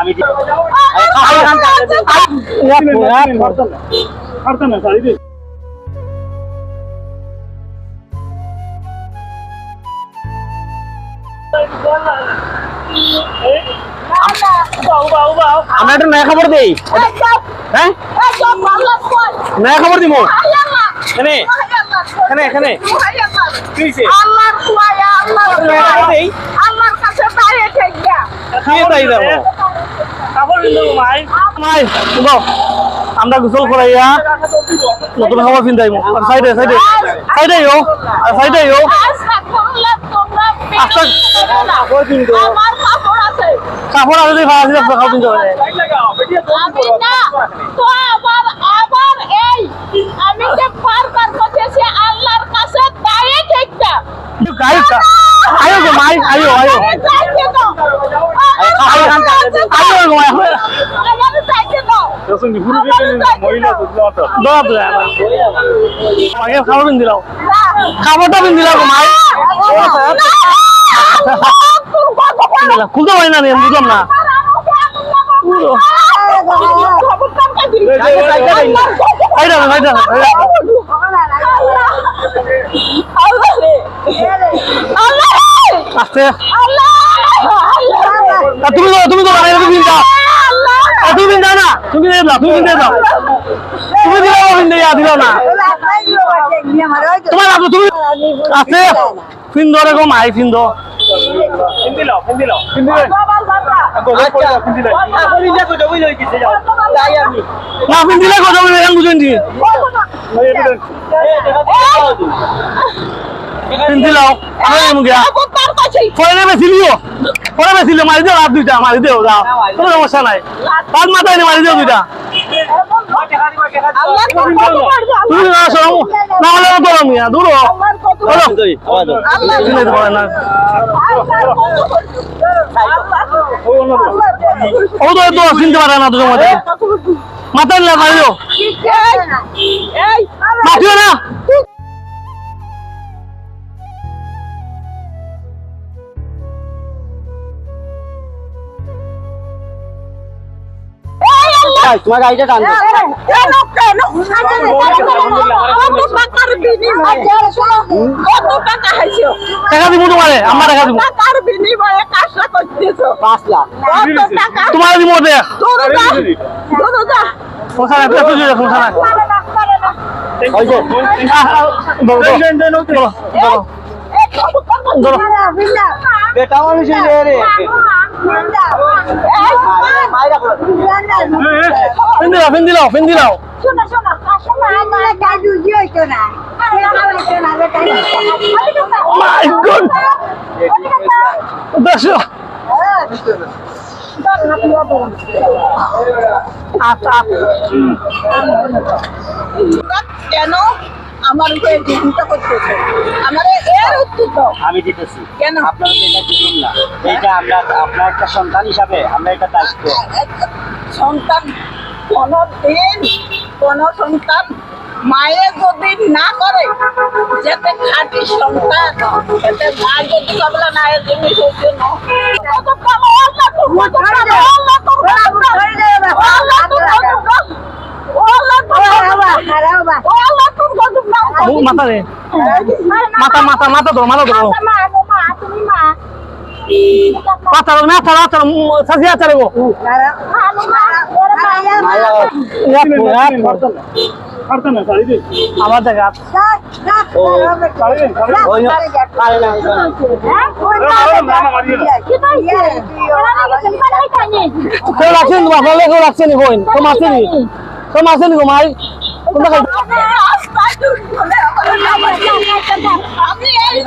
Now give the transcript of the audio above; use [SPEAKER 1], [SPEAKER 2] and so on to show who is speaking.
[SPEAKER 1] আমি
[SPEAKER 2] আমারে
[SPEAKER 1] একটা নয়া খবর দেই হ্যাঁ নয়া খবর দিব এখানে এখানে এখানে তাই যাব? নাই শুনো আমরা গোসল করাইয়া নতুন খাবার চিন্তাইমু সাইডে সাইডে সাইডে ইও সাইডে ইও
[SPEAKER 2] আশা করলে তোমরা
[SPEAKER 1] আচ্ছা।
[SPEAKER 2] আমার কাপড় আছে।
[SPEAKER 1] কাপড় আছে যদি চিন্তা দিলে খাও কিনতে হবে
[SPEAKER 2] আমি না তো আবার আবার এই আমি যে পার পার করতেছি আল্লাহর কাছে দাঁড়িয়ে থাকবা
[SPEAKER 1] গাড়ি আয়ো গো মাই আয়ো আয়ো
[SPEAKER 2] আরে যাইতে দাও
[SPEAKER 1] আয়ো আয়ো গো মাই
[SPEAKER 2] আমারে যাইতে দাও
[SPEAKER 1] দোয়া দোয়া আগে খাবার কিন দিলাও। খাবারটা কিন দিলাও মাই। খুলতে পারি না আমি বুঝলাম না। আস্তে। তুমি তো তুমি তো বানাই তুমি দাও। তুমি দাও না, তুমি দিয়ে দাও, তুমি দিয়ে দাও। তুমি দিলে দিন দিয়া দিল না তোমার তুমি আছে। ফিন্দো রে গো মাই ফিন্দো না ফিন্দিলে কথা বলে বুঝেন দি আমি মুগিয়া পরে নেবে ছিলিও পরে নেবে ছিল মারি দিও রাত দুইটা মারি দিও যাও। কোনো সমস্যা নাই। রাত মাথায় নি মারি দিও দুইটা। তুমি না হলে তো মিয়া দূর চিনাইতে পারে না। ও তো তো চিনতে পারে না দুজন মধ্যে। মাথায় মারি দিও। না।
[SPEAKER 3] তোমার গাড়িটা টান।
[SPEAKER 1] টাকা দিব তোমারে আমার টাকা দিব।
[SPEAKER 3] পাঁচ লাখ।
[SPEAKER 1] তোমার
[SPEAKER 3] বেটা মানুষ রে।
[SPEAKER 1] ফিন দিলাও ফিন দিলাও ফিন দিলাও
[SPEAKER 2] শোনো শোনো
[SPEAKER 1] মাই গড দেখো আচ্ছা
[SPEAKER 2] কেন আমার উপরে চিন্তা করতেছে। আমার এর উত্তর
[SPEAKER 3] আমি দিতেছি।
[SPEAKER 2] কেন?
[SPEAKER 3] আপনার তো এটা দিবেন না। এটা আমরা আপনার একটা সন্তান হিসাবে আমরা এটা দায়িত্ব।
[SPEAKER 2] সন্তান কোন দিন কোন সন্তান মায়ের যদি না করে যাতে খাঁটি সন্তান যাতে
[SPEAKER 1] মাথা রে মাথা মাথা মাথা ধরো মাথা ধরো।
[SPEAKER 2] মা মা তুমি মা
[SPEAKER 1] মাথা ধরো মাথা মাথা সাজি আছে গো আমার দেখা
[SPEAKER 3] না
[SPEAKER 1] কেউ রাখছেন? তোমার কেউ রাখছেন বোন গো মাই? তোমরা
[SPEAKER 2] আমি এই